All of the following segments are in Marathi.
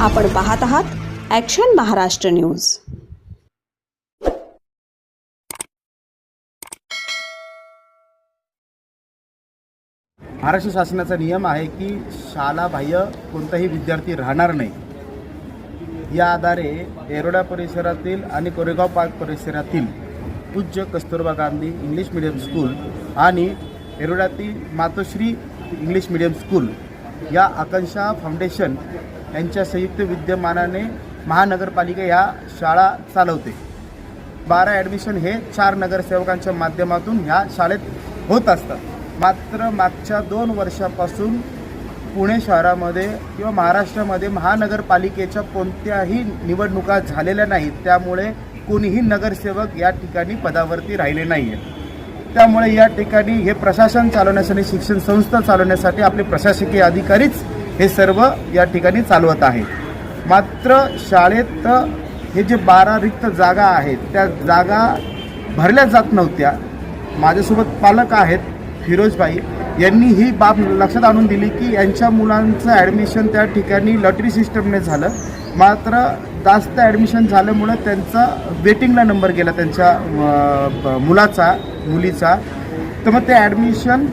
आपण पाहत आहात ॲक्शन महाराष्ट्र न्यूज महाराष्ट्र शासनाचा नियम आहे की शालाबाह्य कोणताही विद्यार्थी राहणार नाही. या आधारे येरोडा परिसरातील आणि कोरेगाव पार्क परिसरातील पूज्य Kasturba Gandhi English medium school आणि एरोडातील मातोश्री इंग्लिश मिडियम स्कूल या आकांक्षा फाउंडेशन यांच्या संयुक्त विद्यमानाने महानगरपालिका या शाळा चालवते. बारा ॲडमिशन हे चार नगरसेवकांच्या माध्यमातून ह्या शाळेत होत असतात. मात्र मागच्या दोन वर्षापासून पुणे शहरामध्ये किंवा महाराष्ट्रामध्ये महानगरपालिकेच्या कोणत्याही निवडणुका झालेल्या नाहीत. त्यामुळे कोणीही नगरसेवक या ठिकाणी पदावरती राहिले नाही आहेत त्यामुळे या ठिकाणी हे प्रशासन चालवण्यासाठी शिक्षण संस्था चालवण्यासाठी आपले प्रशासकीय अधिकारीच हे सर्व या ठिकाणी चालवत आहे. मात्र शाळेत हे जे बारा रिक्त जागा आहेत त्या जागा भरल्या जात नव्हत्या. माझ्यासोबत पालक आहेत फिरोजबाई. यांनी ही बाब लक्षात आणून दिली की यांच्या मुलांचं ॲडमिशन त्या ठिकाणी लॉटरी सिस्टमने झालं. मात्र जास्त ॲडमिशन झाल्यामुळं त्यांचा वेटिंगला नंबर गेला त्यांच्या ब- मुलाचा मुलीचा. तर मग ते ॲडमिशन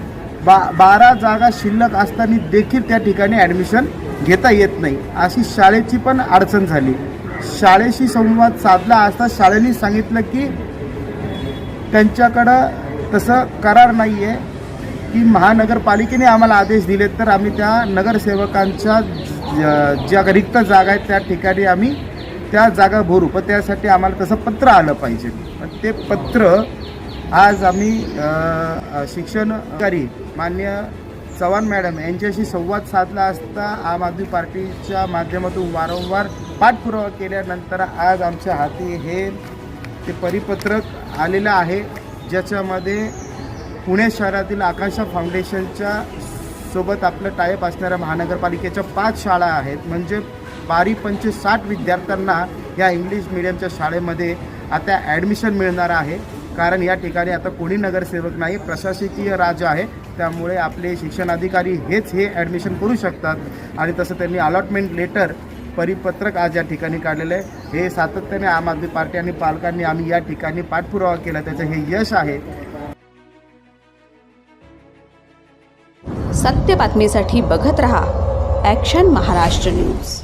बा बारा जागा शिल्लक असताना देखील त्या ठिकाणी ॲडमिशन घेता येत नाही. अशी शाळेची पण अडचण झाली. शाळेशी संवाद साधला असता शाळेने सांगितलं की त्यांच्याकडं तसं करार नाही आहे की महानगरपालिकेने आम्हाला आदेश दिले तर आम्ही त्या नगरसेवकांच्या ज- ज्या रिक्त जागा आहेत त्या ठिकाणी आम्ही त्या जागा भरू. पण त्यासाठी आम्हाला तसं पत्र आलं पाहिजे. पण ते पत्र आज आम्ही शिक्षण अधिकारी मान्य चव्हाण मॅडम यांच्याशी संवाद साधला असता आम आदमी पार्टीच्या माध्यमातून वारंवार पाठपुरावा केल्यानंतर आज आमच्या हाती हे ते परिपत्रक आलेलं आहे. ज्याच्यामध्ये पुणे शहरातील आकांक्षा फाउंडेशनच्या सोबत आपलं टायप असणाऱ्या महानगरपालिकेच्या पाच शाळा आहेत. म्हणजे बारी पंचवीस साठ विद्यार्थ्यांना या इंग्लिश मिडियमच्या शाळेमध्ये आता ॲडमिशन मिळणार आहे. कारण या ठिकाणी आता कोणी नगरसेवक नाही प्रशासकीय राज आहे. त्यामुळे आपले शिक्षण अधिकारी हेच हे ॲडमिशन करू शकतात. आणि तसं त्यांनी अलॉटमेंट लेटर परिपत्रक आज या ठिकाणी काढलेलं आहे. हे सातत्याने आम आदमी पार्टी आणि पालकांनी आम्ही या ठिकाणी पाठपुरावा केला. त्याचं हे यश आहे. सत्य बातमीसाठी बघत रहा ॲक्शन महाराष्ट्र न्यूज